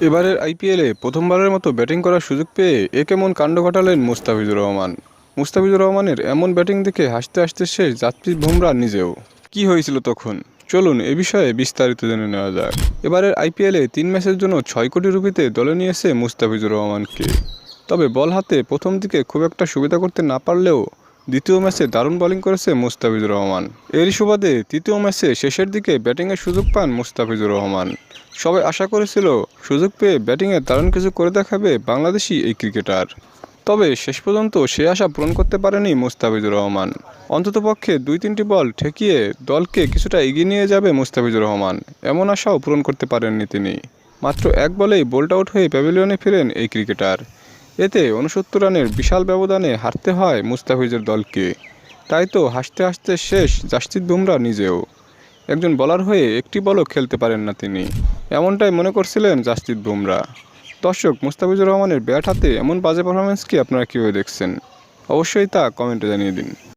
এবারের আইপিএলে প্রথমবারের মতো ব্যাটিং করার সুযোগ পেয়ে এ কেমন কাণ্ড ঘটালেন মুস্তাফিজুর রহমান? মুস্তাফিজুর রহমানের এমন ব্যাটিং দেখে হাসতে হাসতে শেষ জাসপ্রীত বুমরা নিজেও। কি হয়েছিল তখন? চলুন এ বিষয়ে বিস্তারিত জেনে নেওয়া যাক। এবারের আইপিএলে তিন ম্যাচের জন্য ছয় কোটি রুপিতে দলে নিয়েছে মুস্তাফিজুর রহমানকে। তবে বল হাতে প্রথম দিকে খুব একটা সুবিধা করতে না পারলেও দ্বিতীয় ম্যাচে দারুণ বোলিং করেছে মুস্তাফিজুর রহমান। এরই সুবাদে তৃতীয় ম্যাচে শেষের দিকে ব্যাটিংয়ের সুযোগ পান মুস্তাফিজুর রহমান। সবাই আশা করেছিল সুযোগ পেয়ে ব্যাটিংয়ে দারুণ কিছু করে দেখাবে বাংলাদেশি এই ক্রিকেটার তবে শেষ পর্যন্ত সে আশা পূরণ করতে পারেনি মুস্তাফিজুর রহমান। অন্ততপক্ষে দুই তিনটি বল ঠেকিয়ে দলকে কিছুটা এগিয়ে নিয়ে যাবে মুস্তাফিজুর রহমান। এমন আশাও পূরণ করতে পারেননি তিনি। মাত্র এক বলেই বোল্ট আউট হয়ে প্যাভিলিয়নে ফিরেন এই ক্রিকেটার এতে উনসত্তর রানের বিশাল ব্যবধানে হারতে হয় মুস্তাফিজের দলকে। তাই তো হাসতে হাসতে শেষ জাসপ্রীত বুমরা নিজেও। একজন বলার হয়ে একটি বলও খেলতে পারেন না তিনি। এমনটাই মনে করছিলেন জাসপ্রীত বুমরা। দর্শক, মুস্তাফিজুর রহমানের ব্যাট হাতে এমন বাজে পারফরমেন্স কি আপনারা কীভাবে দেখছেন? অবশ্যই তা কমেন্টে জানিয়ে দিন।